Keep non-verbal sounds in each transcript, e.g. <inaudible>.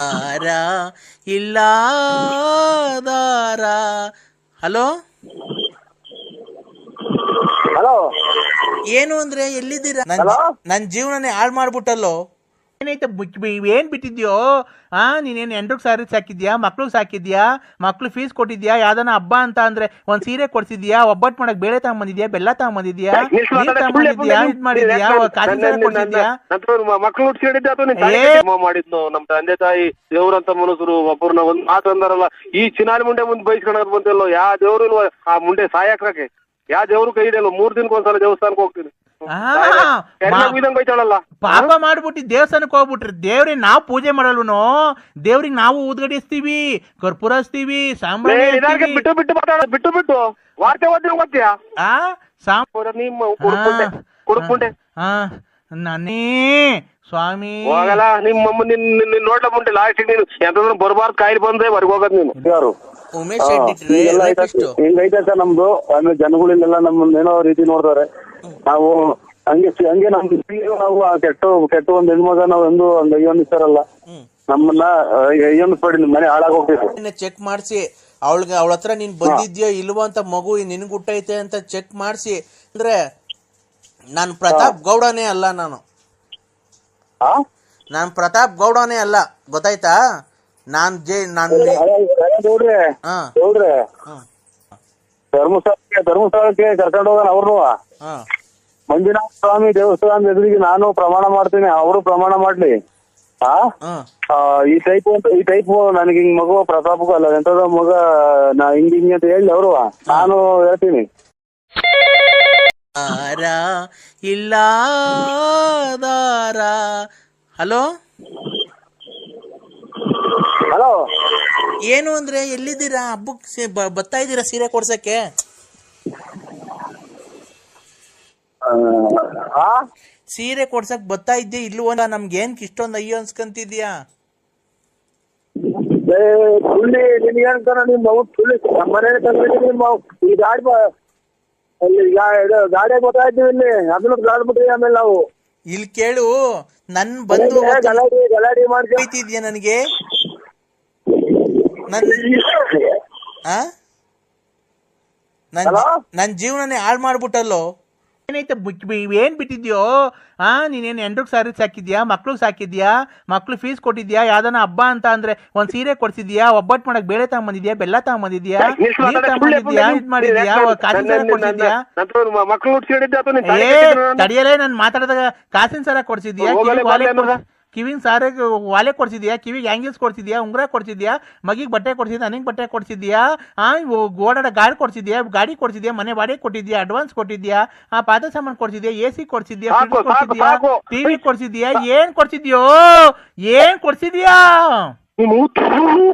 ದಾರ ಇಲ್ಲ ದಾರ. ಹಲೋ? ಹಲೋ? ಏನು ಅಂದ್ರೆ ಎಲ್ಲಿದ್ದೀರಾ? ನನ್ ಜೀವನನೇ ಹಾಳು ಮಾಡ್ಬಿಟ್ಟಲ್ಲೋ? ಏನೈತೆ ಏನ್ ಬಿಟ್ಟಿದ್ಯೋ? ಆ ನೀನೇನು ಎಂಟ್ರಿಗೆ ಸಾರಿ ಸಾಕಿದ್ಯಾ ಮಕ್ಳಿಗೆ ಸಾಕಿದ್ಯಾ? ಮಕ್ಳು ಫೀಸ್ ಕೊಟ್ಟಿದ್ಯಾ? ಯಾವ್ದಾನ ಹಬ್ಬ ಅಂತ ಅಂದ್ರೆ ಒಂದ್ ಸೀರೆ ಕೊಡ್ಸಿದ್ಯಾ? ಒಬ್ಬಟ್ ಮಾಡಕ್ ಬೇಳೆ ತಗೊಂಬಂದಿದ್ಯಾ? ಬೆಲ್ಲ ತಗೊಂಬಂದಿದ್ಯಾ? ನೀರ್ ಇದ್ ಮಾಡಿದ್ಯಾ? ಕಾಸಿ ಕೊಡ್ಸಿದ್ಯಾ? ಮಕ್ಳು ಅಥವಾ ಮಾಡಿದ್ನು. ನಮ್ ತಂದೆ ತಾಯಿ ದೇವ್ರಂತ ಮನುಷ್ಯರು ಒಬ್ಬರನ್ನ ಒಂದ್ ಮಾತು ಅಂದಾರಲ್ಲ ಈ ಚಿನಾಲಿ ಮುಂಡೆ ಮುಂದೆ ಬೈಸ್ಕೊಳಕ್ ಬಂದಿಲ್ಲ ಯಾ ದೇವ್ರು ಇಲ್ವಾ? ಆ ಮುಂಡೆ ಸಾಯಕ್ರಕ್ಕೆ ಯಾವ ದೇವ್ರು ಕೈ ಹಿಡಿಯಲ್ಲ ಮೂರ್ ದಿನಕ್ಕೊಂದ್ಸಲ ದೇವಸ್ಥಾನಕ್ಕೆ ಹೋಗ್ತೀನಿ. ಪಾಪ ಮಾಡ್ಬಿಟ್ಟು ದೇವಸ್ಥಾನಕ್ಕೆ ಹೋಗ್ಬಿಟ್ರಿ. ದೇವ್ರಿಗೆ ನಾವು ಪೂಜೆ ಮಾಡಲ್ವನು? ದೇವ್ರಿಗೆ ನಾವು ಊದ್ಗಡಿಸ್ತೀವಿ ಕರ್ಪೂರ ಹಚ್ತೀವಿ ಬಿಟ್ಟು ಬಿಟ್ಟು ಮಾತಾಡ ಬಿಟ್ಟು ಬಿಟ್ಟು. ವಾರ್ತೆ ಓದಿ ಓದ್ತೀಯಾ? ಆ? ಸಾಂ ನಿಮ್ಮ ಕುಡುಕುಂಡೆ. ಕುಡುಕುಂಡೆ. ಆ ನನ್ನೇ ಸ್ವಾಮಿ. ಹೋಗಲ್ಲ ನಿಮ್ಮ ಅಮ್ಮ ನಿನ್ ನಿನ್ ನಿನ್ ನೋಡ್ಲ ಮುಂದೆ ಲಾಸ್ಟ್ ನೀನು. ಎಂತಂದ್ರೆ ಬರಬಾರ್ದು ಕಾಯಿಲೆ ಬಂದ್ರೆ ಹೊರಗೆ ಹೋಗೋದ್ ನೀನು. ಯಾರು? ಉಮೇಶ್ ಶೆಟ್ಟಿ ಹಿಂಗೈತೆ ಸರ್ ನಮ್ದು. ಆಮೇಲೆ ಜನಗಳಿಗೆಲ್ಲ ನಮ್ಮನ್ನ ಏನೋ ರೀತಿ ನೋಡ್ತಾರೆ. ನಾವು ಹಂಗೆ ಹಂಗೆ ನಮ್ ನಾವು ಆ ಕೆಟ್ಟ ಕೆಟ್ಟ ಒಂದ್ ಹೆಣ್ಮಗ ನಾವ್ ಎಂದು ಒಂದ್ ಅಯ್ಯೋನಿಸ್ತಾರಲ್ಲ ನಮ್ಮನ್ನ ಅಯ್ಯೋನಿಸ್ಬೇಡಿ ನಿಮ್ ಮನೆ ಹಾಳಾಗೋಗ್ಬೇಕು ಚೆಕ್ ಮಾಡಿಸಿ ಅವಳಿಗೆ ಅವಳ ಹತ್ರ ನೀನ್ ಬಂದಿದ್ಯೋ ಇಲ್ವೋ ಅಂತ ಮಗು ನಿನ್ಗೆ ಹುಟ್ಟೈತೆ ಅಂತ ಚೆಕ್ ಮಾಡಿಸಿ. ಅಂದ್ರೆ ನಾನು ಪ್ರತಾಪ್ ಗೌಡನೇ ಅಲ್ಲ ನಾನು. ನಾನು ಪ್ರತಾಪ್ ಗೌಡನೇ ಅಲ್ಲ ಗೊತ್ತಾಯ್ತಾ? ನಾನ್ ಜೇ ನಾನು ಧರ್ಮಸ್ಥಳಕ್ಕೆ ಧರ್ಮಸ್ಥಳಕ್ಕೆ ಕರ್ಕೊಂಡು ಹೋಗೋಣ ಅವ್ರನ್ನು ಮಂಜುನಾಥ ಸ್ವಾಮಿ ದೇವಸ್ಥಾನದ ಎದುರಿಗೆ ನಾನು ಪ್ರಮಾಣ ಮಾಡ್ತೀನಿ ಅವರು ಪ್ರಮಾಣ ಮಾಡ್ಲಿ. ಆ? ಈ ಟೈಪ್ ಅಂತ ಈ ಟೈಪ್ ನನಗೆ ಹಿಂಗ್ ಮಗು ಪ್ರತಾಪಕ್ಕೂ ಅಲ್ಲ ಎಂತದ ಮಗ ನಾ ಹಿಂಗ್ ಹಿಂಗ್ ಅಂತ ಹೇಳಿ ಅವರು ನಾನು ಹೇಳ್ತೀನಿ. ಇಲ್ಲ ಹಲೋ? ಹಲೋ? ಏನು ಅಂದ್ರೆ ಎಲ್ಲಿದ್ದೀರಾ? ಹಬ್ಬಕ್ಕೆ ಬರ್ತಾ ಇದ್ದೀರಾ ಸೀರೆ ಕೊಡ್ಸಕ್ಕೆ? ಆ ಸೀರೆ ಕೊಡ್ಸಕ್ ಬರ್ತಾ ಇದ್ದೆ ಇಲ್ವೋ ನಮ್ಗೆ ಏನ್ ಇಷ್ಟೊಂದು ಅಯ್ಯೋ ಅನ್ಸ್ಕಂತಿದ್ಯಾ ಏ, ಸುಳ್ಳಿ ನಿನ್ಗೆ ಅನ್ಕೊಂಡ ನಿಮ್ ಮಗು ಸುಳ್ಳಿ ನಮ್ಮ ಮನೆ ನಿಮ್ಮ ಈ ಗಾಡಿ ಬ- ಅಲ್ಲಿ ಗಾ- ಇದು ಗಾಡಿ ಗೊತ್ತಾಯ್ತು ಇಲ್ಲಿ ಅದನ್ನ ಗಾಡ್ಬಿಟ್ರಿ ಆಮೇಲೆ ನಾವು ಇಲ್ಲಿ ಕೇಳು ನನ್ ಬಂದು ಏ, ಗಲಾಟೆ ಗಲಾಟೆ ಮಾಡ್ತೀವಿ ಬೈತಿದ್ಯಾ ನನಗೆ ನನ್ ಆ ನನ್ Hello? ನನ್ ಜೀವನನೇ ಹಾಳು ಮಾಡ್ಬಿಟ್ಟಲ್ಲೋ ಏನೈತೆ ಏನ್ ಬಿಟ್ಟಿದ್ಯೋ? ಆ ನೀನೇನು ಎಂಟ್ರಿಗೆ ಸಾರಿ ಸಾಕಿದ್ಯಾ? ಮಕ್ಳಿಗೆ ಸಾಕಿದ್ಯಾ? ಮಕ್ಳು ಫೀಸ್ ಕೊಟ್ಟಿದ್ಯಾ? ಯಾವ್ದಾನ ಹಬ್ಬ ಅಂತ ಅಂದ್ರೆ ಒಂದ್ ಸೀರೆ ಕೊಡ್ಸಿದ್ಯಾ? ಒಬ್ಬಟ್ಟು ಮಾಡಕ್ ಬೇಳೆ ತಗೊಂಬಂದಿದ್ಯಾ? ಬೆಲ್ಲ ತಗೊಂಬಂದಿದ್ಯಾ? ನೀರ್. ಇದ್ ಮಾಡಿದ್ಯಾ? ಕಾಸಿನ ಕೊಡ್ಸಿದ್ಯಾ? ಏ ತಡಿಯಲೇ ನಾನು ಮಾತಾಡಿದಾಗ ಕಾಸಿನ ಸರ ಕೊಡ್ಸಿದ್ಯಾ? ಹೋಗಲೇ ಸಾರಿಗೆ ವಾಲೆ ಕೊಡ್ಸಿದ್ಯಾ ಕಿವಿಗೆ ಆ್ಯಂಗಲ್ಸ್ ಕೊಡ್ಸಿದ್ಯಾ ಉಂಗುರ ಕೊಡ್ಸಿದ್ಯಾ ಮಗಿಗೆ ಬಟ್ಟೆ ಕೊಡ್ಸಿದ್ಯಾ ನನಗೆ ಬಟ್ಟೆ ಕೊಡ್ಸಿದ್ಯಾ ಆ ಓಡಾಡ ಗಾಡಿ ಕೊಡ್ಸಿದ್ಯಾ ಗಾಡಿ ಕೊಡ್ಸಿದ್ಯಾ ಮನೆ ಬಾಡಿಗೆ ಕೊಟ್ಟಿದ್ಯಾ ಅಡ್ವಾನ್ಸ್ ಕೊಟ್ಟಿದ್ಯಾ ಆ ಪಾದ ಸಾಮಾನು ಕೊಡ್ಸಿದ್ಯಾ ಎ ಸಿ ಕೊಡ್ಸಿದ್ಯಾ ಕೊಡ್ಸಿದ್ಯಾ. ಟಿವಿ ಕೊಡ್ಸಿದ್ಯಾ ಏನ್ ಕೊಡ್ಸಿದ್ಯೋ ಏನ್ ಕೊಡ್ಸಿದ್ಯಾ?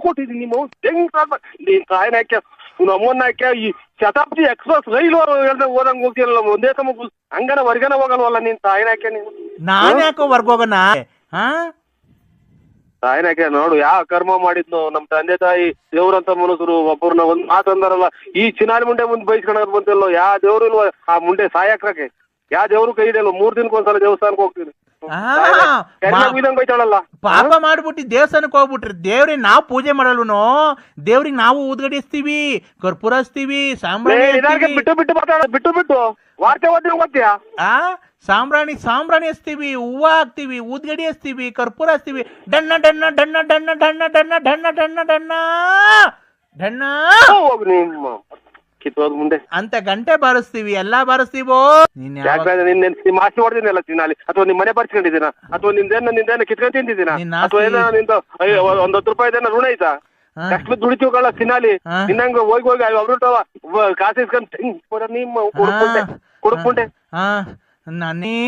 ಕೊಟ್ಟಿದ್ದೀನಿ ನಿಮ್ಮ ನಮ್ಮನ್ನ ಈ ಶತಾಬ್ದಿ ಎಕ್ಸ್ಪ್ರೆಸ್ ರೈಲು ಓದಂಗ್ ಹೋಗ್ತಿರಲ್ಲ ಒಂದೇ ಸಮ ಹಂಗನ ಹೊರ್ಗನ ಹೋಗಲ್ವಲ್ಲ ನೀನ್ ತಾಯಿನ ಹಾಕ್ಯ ನೀನು? ನಾನ್ ಯಾಕೋ ವರ್ಗೋಗನ ಹಾ? ನೋಡು, ಯಾವ ಕರ್ಮ ಮಾಡಿದ್ನು, ನಮ್ ತಂದೆ ತಾಯಿ ದೇವ್ರಂತ ಮನುಷ್ಯರು ಒಬ್ಬರನ್ನ ಒಂದ್ ಮಾತಂದಾರಲ್ಲ ಈ ಚಿನಾರಿ ಮುಂಡೆ ಮುಂದೆ ಬೈಸ್ಕೊಳಕ್ ಬಂತಲ್ಲೋ ಯಾವ ದೇವ್ರು ಇಲ್ವಾ ಆ ಮುಂಡೆ ಸಾಯಕ್ರಕ್ಕೆ ಯಾ ದೇವ್ರು ಕೈ ಹಿಡಿಯಲ್ಲ ಮೂರ್ ದಿನಕ್ಕೆ ಒಂದ್ಸಲ ದೇವಸ್ಥಾನಕ್ಕೆ ಹೋಗ್ತೀನಿ ಪಾಪ ಮಾಡ್ಬಿಟ್ಟು ದೇವಸ್ಥಾನಕ್ಕೆ ಹೋಗ್ಬಿಟ್ರಿ ದೇವ್ರಿಗೆ ನಾವು ಪೂಜೆ ಮಾಡಲ್ವನು ದೇವ್ರಿಗೆ ನಾವು ಊದ್ಗಡಿಸ್ತೀವಿ ಕರ್ಪೂರ ಹಚ್ತೀವಿ ಸಾಂಬ್ರಾಣಿ ಬಿಟ್ಟು ಬಿಟ್ಟು ಬಿಟ್ಟು ಬಿಟ್ಟು ವಾರ್ತೆ ಓದಿ ಓದ್ತೀಯಾ ಆ ಸಾಂಬ್ರಾಣಿ ಸಾಂಬ್ರಾಣಿ ಹಚ್ತೀವಿ ಹೂವ ಹಾಕ್ತಿವಿ ಊದ್ಗಡಿ ಹಚ್ತೀವಿ ಕರ್ಪೂರ ಹಚ್ತೀವಿ ಡಣ್ಣ ಡಣ್ಣ ಡಣ್ಣ ಡಣ್ಣ ಡಣ್ಣ ಡಣ್ಣ ಡಣ್ಣ ಡಣ್ಣ ಡಣ್ಣ ಡಣ್ಣ ಕಿತ್ತೋದ್ ಮುಂದೆ. ಅಂತ ಗಂಟೆ ಬಾರಿಸ್ತೀವಿ ಎಲ್ಲಾ ಬಾರಿಸ್ತೀವೋ? ನೀನ್ ಯಾವಾಗ- ಯಾಕಂದ್ರೆ ನಿನ್ನ ನಿಮ್ಮ ಆಸ್ತಿ ಹೊಡೆದಿನಲ್ಲ ಚಿನ್ನಾಲಿ ಅಥವಾ ನಿಮ್ಮ ಮನೆ ಬರ್ಸ್ಕೊಂಡಿದ್ದೀನ? ಅಥವಾ ನಿಂದೇನ ನಿಂದೇನ ಕಿತ್ಕೊಂಡ್ ತಿಂದಿದ್ದೀನ? ನಿನ್ನ ಅಥವಾ ಏನೋ ನಿಂದ ಅಯ್ಯೋ, ಒಂದ್ ಹತ್ತು ರೂಪಾಯಿ ಋಣ ಐತಾ ಹಾ. ಕಷ್ಟ ದುಡಿತೀವಿ ತಿನ್ನಾಲಿ. ಹಾ. ನಿನ್ನಂಗ ಹೋಗಿ ಹೋಗಿ ಅವ್ರು ಕಾಸು ಇಸ್ಕೊಂಡ್ ತಿಂಗ್ ಕೊಡ ನಿಮ್ಮ ಕುಡ್ಕೊಂಡೆ ಕುಡ್ಕೊಂಡೆ. ಆ ನನ್ನೇ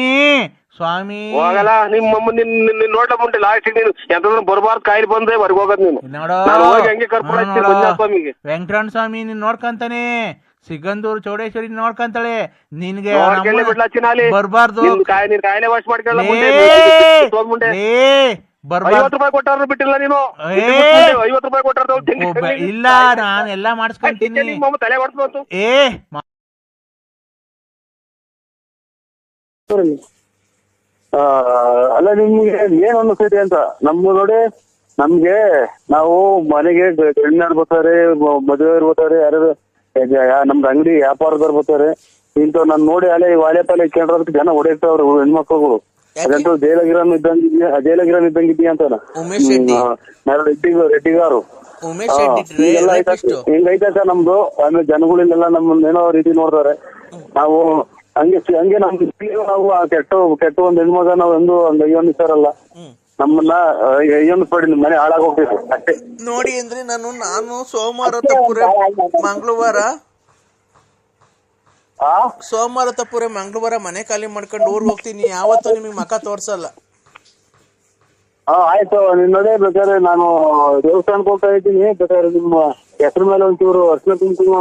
ಸ್ವಾಮಿ. ಹೋಗಲ್ಲ ನಿಮ್ಮ ನಿನ್ನ ನೋಡ್ಲ ಮುಂಟೆ ಲಾಸ್ಟ್ ನೀನು. ಎಂತಂದ್ರೆ ಬರಬಾರ್ದು ಕಾಯಿಲೆ ಬಂದ್ರೆ ಹೊರಗೆ ಹೋಗೋದ್ ನೀನು. ನೋಡೋ. ಕರ್ಕೊಂಡು ಸ್ವಾಮಿಗೆ ವೆಂಕಟರಣ ಸ್ವಾಮಿ ನೀನ್ ನೋಡ್ಕಂತಾನೆ. ಸಿಗಂದೂರು ಚೌಡೇಶ್ವರಿ ನೋಡ್ಕಂತಾಳೆ. ನಿನ್ಗೆ ಬರಬಾರ್ದು. ಕಾಯಿಲೆ ವಾಶ್ ಮಾಡ್ಕೊಳ್ಳ ಬಿಟ್ಟಿಲ್ಲ ನೀನು. ಇಲ್ಲ ನಾನು ಎಲ್ಲಾ ಮಾಡಿಸ್ಕೊಂತೀನಿ. ಏ ಅಲ್ಲ ನಿಮ್ಗೆ ಏನ್ ಅನ್ನಿಸ್ತೈತಿ ಅಂತ? ನಮ್ಮ ನೋಡಿ ನಮ್ಗೆ ನಾವು ಮನೆಗೆ ಗಣ್ಯರು ಬರ್ತಾರೆ ಮದುವೆ ಬರ್ತಾರೆ ಯಾರು ನಮ್ದು ಅಂಗಡಿ ವ್ಯಾಪಾರದವ್ರು ಬರ್ತಾರೆ. ಇಂಥವ್ ನಾನ್ ನೋಡಿ ಅಲೆ ವಾಲೆ ಪಾಲೆ ಕೇಳ್ರದಕ್ಕೆ ಜನ ಹೊಡೆಯುತ್ತವ್ರು ಹೆಣ್ಮಕ್ಳುಗಳು? ಅದಂತೂ ಜೈಲಗಿರನ್ ಇದ್ದಂಗಿದ್ಯಾ ಜೈಲಗಿರನ್ ಇದ್ದಂಗಿದ್ಯಾ ಇದೆಯಾ ಉಮೇಶ್ ರೆಡ್ಡಿ ರೆಡ್ಡಿ ರೆಡ್ಡಿಗಾರು ಹಿಂಗೈತೆ ಸರ್ ನಮ್ದು. ಆಮೇಲೆ ಜನಗಳಿಗೆಲ್ಲ ನಮ್ಮನ್ನ ಏನೋ ರೀತಿ ನೋಡ್ತಾರೆ. ನಾವು ಹಂಗೆ ಹಂಗೆ ನಮ್ ನಾವು ಆ ಕೆಟ್ಟ ಕೆಟ್ಟ ಒಂದ್ ಹೆಣ್ಮಗ ನಾವ್ ಎಂದು ಒಂದು ಸರ್ ಅಲ್ಲ ನಮ್ಮನ್ನ ಪಡಿ ನಿಮ್ ಮನೆ ಹಾಳಾಗೋಗ್ಬೇಕು ಅಷ್ಟೇ. ನೋಡಿ ಅಂದ್ರೆ ನಾನು ನಾನು ಸೋಮವಾರ ತಪ್ಪುರೆ ಮಂಗಳವಾರ. ಆ? ಸೋಮವಾರ ತಪ್ಪುರೆ ಮಂಗಳವಾರ ಮನೆ ಖಾಲಿ ಮಾಡ್ಕೊಂಡು ಊರ್ ಹೋಗ್ತೀನಿ ಯಾವತ್ತೂ ನಿಮಗೆ ಮಕ ತೋರ್ಸಲ್ಲ. ಹಾ ಆಯ್ತು ನಿನ್ನದೇ ಬೇಕಾದ್ರೆ ನಾನು ದೇವಸ್ಥಾನಕ್ಕೆ ಹೋಗ್ತಾ ಇದ್ದೀನಿ ಬೇಕಾದ್ರೆ ನಿಮ್ಮ ಹೆಸರು ಮೇಲೆ ಒಂಚೂರು ಅರ್ಶನ ಕುಂಕುಮ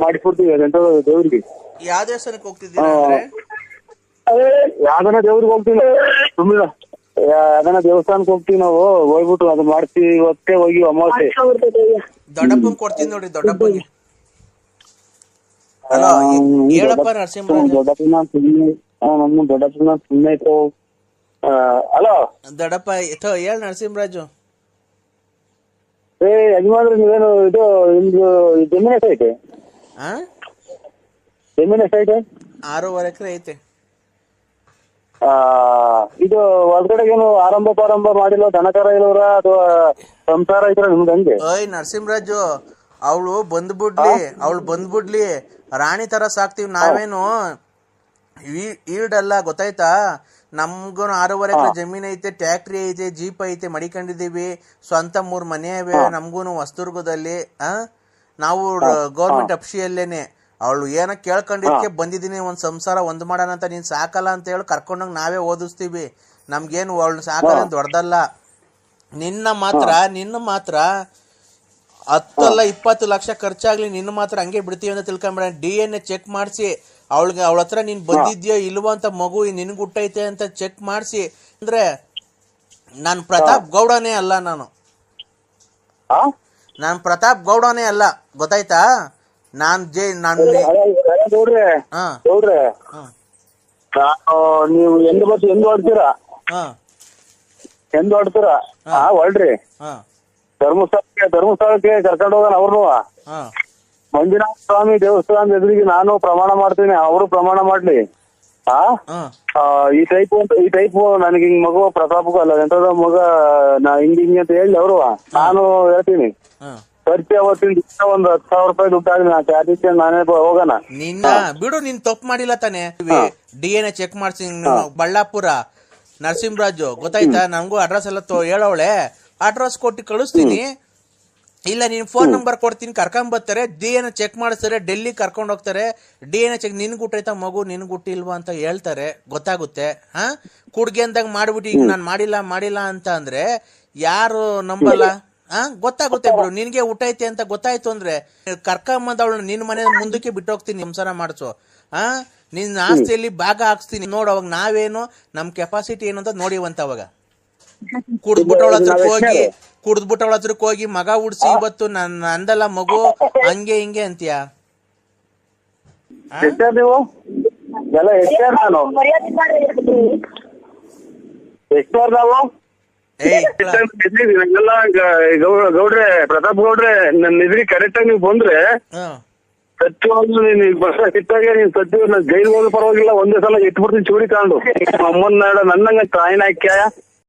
ಮಾಡಿಸ್ಬಿಡ್ತೀವಿ ಅದೆಂತ ದೇವ್ರಿಗೆ. ಯಾವ ದೇವಸ್ಥಾನಕ್ಕೆ ಹೋಗ್ತಿದ್ದೀರಾ ಅಂದ್ರೆ? ಯಾವ್ದನ ದೇವ್ರಿಗೆ ಹೋಗ್ತೀವಿ ಸುಮ್ಮನೆ ಯಾವ್ದನ ದೇವಸ್ಥಾನಕ್ಕೆ ಹೋಗ್ತೀವಿ ನಾವು. ಹೋಗ್ಬಿಟ್ಟು ಅದು ಮಾಡ್ತೀವಿ. ಇವತ್ತೇ ಹೋಗಿ ಅಮಾವಾಸ್ಯೆ. ದೊಡ್ಡಪ್ಪನ್ ಕೊಡ್ತೀನಿ ನೋಡಿ ದೊಡ್ಡಪ್ಪಗೆ ಹಲೋ ಹೇಳಪ್ಪ ನರಸಿಂಹರಾಜ. ದೊಡ್ಡಪ್ಪನ ಸುಮ್ಮನೆ ನಮ್ಮ ದೊಡ್ಡಪ್ಪನ ಸುಮ್ಮನೆ ಇತ್ತು ಹಲೋ ದೊಡ್ಡಪ್ಪ ಥೋ ಹೇಳ್ ನರಸಿಂಹರಾಜು. ಏ ಯಜಮಾನ್ರಿ ನೀವೇನು ಇದು ನಿಮ್ದು ಜಮೀನ್ ಎಷ್ಟೈತೆ ಆ? ಜಮೀನ್ ಎಷ್ಟೈತೆ ಆರೂವರೆ ಎಕರೆ ಐತೆ. ಆ, ಇದು ಒಳಗಡೆ ಏನು ಆರಂಭ ಪ್ರಾರಂಭ ಮಾಡಿಲ್ಲ ದನಕರ ಅಥವಾ ಸಂಸಾರ ಇದ್ರ ನಿಮ್ಗೆ ಹಂಗೆ? ಓಯ್ ನರಸಿಂಹರಾಜು ಅವಳು ಬಂದ್ಬಿಡ್ಲಿ ಅವಳು ಬಂದ್ಬಿಡ್ಲಿ ರಾಣಿ ತರ ಸಾಕ್ತಿವಿ ನಾವೇನು? ಈಡ್ ಈಡಲ್ಲ ಗೊತ್ತಾಯ್ತಾ? ನಮ್ಗೂ ಆರೂವರೆ ಎಕರೆ ಜಮೀನ್ ಐತೆ ಟ್ಯಾಕ್ಟ್ರಿ ಐತೆ ಜೀಪ್ ಐತೆ ಮಡಿಕೊಂಡಿದೀವಿ ಸ್ವಂತ ಮೂರ್ ಮನೆ ಇವೆ ನಮ್ಗೂನು ಹೊಸದುರ್ಗದಲ್ಲಿ ಆ? ನಾವು ಗೌರ್ಮೆಂಟ್ ಅಫ್ಸಿಯಲ್ಲೇನೆ ಅವಳು ಏನೋ ಕೇಳ್ಕೊಂಡಿದ್ಕೆ ಬಂದಿದ್ದೀನಿ ಒಂದು ಸಂಸಾರ ಒಂದು ಮಾಡೋಣ ಅಂತ ನೀನು ಸಾಕಲ್ಲ ಅಂತ ಹೇಳಿ ಕರ್ಕೊಂಡಂಗೆ ನಾವೇ ಓದಿಸ್ತೀವಿ. ನಮ್ಗೇನು ಅವಳು ಸಾಕಲ್ಲ ದೊಡ್ಡದಲ್ಲ. ನಿನ್ನ ಮಾತ್ರ ನಿನ್ನ ಮಾತ್ರ ಹತ್ತಲ್ಲ ಇಪ್ಪತ್ತು ಲಕ್ಷ ಖರ್ಚಾಗ್ಲಿ ನಿನ್ನ ಮಾತ್ರ ಹಂಗೆ ಬಿಡ್ತೀವಿ ಅಂತ ತಿಳ್ಕೊಂಬೇಡ. ಡಿ ಎನ್ ಎ ಚೆಕ್ ಮಾಡಿಸಿ. ಅವಳಿಗೆ ಅವಳ ಹತ್ರ ನೀನು ಬಂದಿದ್ಯೋ ಇಲ್ವೋ ಅಂತ ಮಗು ನಿನ್ಗೆ ಹುಟ್ಟೈತೆ ಅಂತ ಚೆಕ್ ಮಾಡಿಸಿ. ಅಂದ್ರೆ ನಾನು ಪ್ರತಾಪ್ ಗೌಡನೇ ಅಲ್ಲ ನಾನು. ನಾನು ಪ್ರತಾಪ್ ಗೌಡನೇ ಅಲ್ಲ ಗೊತ್ತಾಯ್ತಾ? ನಾನ್ ಜೈ ನಾನು ನೋಡ್ರಿ. ಹಾ. ನೋಡ್ರಿ. ಹಾ. ನಾನು ನೀವು ಎಂದ್ ಬಸ್ ಎಂದ್ ಹೊಡ್ತೀರಾ ಹಾ. ಎಂದು ಹೊಡ್ತೀರಾ ಹಾ. ಹೊಳ್ರಿ ಹಾ. ಧರ್ಮಸ್ಥಳಕ್ಕೆ ಧರ್ಮಸ್ಥಳಕ್ಕೆ ಕರ್ಕೊಂಡು ಹೋಗೋಣ ಅವ್ರನು. ಹಾ. ಮಂಜುನಾಥ ಸ್ವಾಮಿ ದೇವಸ್ಥಾನದ ಎದುರಿಗೆ ನಾನು ಪ್ರಮಾಣ ಮಾಡ್ತೀನಿ ಅವರು ಪ್ರಮಾಣ ಮಾಡ್ಲಿ. ಆ? ಹಾ. ಆ, ಈ ಟೈಪ್ ಅಂತ ಈ ಟೈಪ್ ನನಗೆ ಹಿಂಗ್ ಮಗು ಪ್ರತಾಪಕ್ಕೂ ಅಲ್ಲ ಎಂತದ ಮಗ ನಾ ಹಿಂಗ್ ಹಿಂಗೆ ಅಂತ ಹೇಳಿ ಅವರು ನಾನು ಹೇಳ್ತೀನಿ. ಹಾ. ಖರ್ಚು ಅವತ್ತಿನ ದಿವಸ ಒಂದು ಹತ್ತು ಸಾವಿರ ರೂಪಾಯಿ ದುಡ್ಡು ಆಗಲಿ ನಾ ಚಾರ್ಜ್ ನಾನೇ ಹೋಗೋಣ. ನಿನ್ನ ಬಿಡು ನಿನ್ ತಪ್ಪು ಮಾಡಿಲ್ಲ ತಾನೆ. ಡಿ ಎನ್ ಎ ಚೆಕ್ ಮಾಡ್ಸಿ ಬಳ್ಳಾಪುರ ನರಸಿಂಹರಾಜು ಗೊತ್ತಾಯ್ತಾ? ನಂಗೂ ಅಡ್ರೆಸ್ ಎಲ್ಲ ತೋ ಹೇಳವಳೆ. ಅಡ್ರೆಸ್ ಕೊಟ್ಟು ಕಳಿಸ್ತೀನಿ. ಇಲ್ಲ ನೀನ್ ಫೋನ್ ನಂಬರ್ ಕೊಡ್ತೀನಿ ಕರ್ಕೊಂಡ್ ಬರ್ತಾರೆ. ಡಿ ಎನ್ ಚೆಕ್ ಮಾಡಿಸ್ತಾರೆ ಡೆಲ್ಲಿ ಕರ್ಕೊಂಡು ಹೋಗ್ತಾರೆ. ಡಿ ಎನ್ ಚೆಕ್ ನಿನ್ ಗುಟ್ಟೈತಾ ಮಗು ನಿನ್ ಗುಟ್ಟಿಲ್ವಾ ಅಂತ ಹೇಳ್ತಾರೆ. ಗೊತ್ತಾಗುತ್ತೆ ಹಾ? ಕುಡ್ಗೆ ಅಂದಾಗ ಮಾಡ್ಬಿಟ್ಟು ಈಗ ನಾನು ಮಾಡಿಲ್ಲ ಮಾಡಿಲ್ಲ ಅಂತ ಅಂದ್ರೆ ಯಾರು ನಂಬಲ್ಲ? ಹಾ? ಗೊತ್ತಾಗುತ್ತೆ ಬಿಡು. ನಿನ್ಗೆ ಊಟ ಐತೆ ಅಂತ ಗೊತ್ತಾಯ್ತು ಅಂದ್ರೆ ಕರ್ಕೊಂಬಂದ್ ಅವಳು ನಿನ್ ಮನೆ ಮುಂದಕ್ಕೆ ಬಿಟ್ಟೋಗ್ತೀನಿ ಸಂಸಾರ ಮಾಡಿಸು. ಹಾ? ನಿನ್ ಆಸ್ತಿಯಲ್ಲಿ ಭಾಗ ಹಾಕ್ಸ್ತೀನಿ. ನೋಡು ಅವಾಗ ನಾವೇನು ನಮ್ ಕೆಪಾಸಿಟಿ ಏನು ಅಂತ ನೋಡಿವಂತ ಅವಾಗ. ಕುಡ್ದ್ಬಿಟ್ಟವಳ ಹತ್ರಕ್ ಹೋಗಿ ಕುಡ್ದ್ಬಿಟ್ಟವಳ ಹತ್ರಕ್ ಹೋಗಿ ಮಗ ಉಡ್ಸಿ ಇವತ್ತು ನನ್ನ ಅಂದಲ್ಲ ಮಗು ಹಂಗೆ ಹಿಂಗೆ ಅಂತೀಯ? ನೀವು? ಎಲ್ಲ ನಾವು? <laughs> ಗೌಡ್ರೆ ಪ್ರತಾಪ್ ಗೌಡ್ರೆ ನನ್ನ ಇದ್ರಿ ಕರೆಕ್ಟ್ ಆಗಿ ನೀವು ಬಂದ್ರೆ ಸತ್ಯವಾಗ್ಲೂ ನೀನು ಬಸ್ ಸಿಟ್ಟಾಗೆ ನೀನ್ ಸತ್ಯ ಜೈಲ್ ಹೋದ್ರು ಪರವಾಗಿಲ್ಲ ಒಂದೇ ಸಲ ಇಟ್ಬಿಡ್ತೀನಿ ಚೂರಿ ತಗೊಂಡು. <laughs> ನಾಡ ನನ್ನಂಗ ಕಾಯಿನ ಹಾಕ್ಯ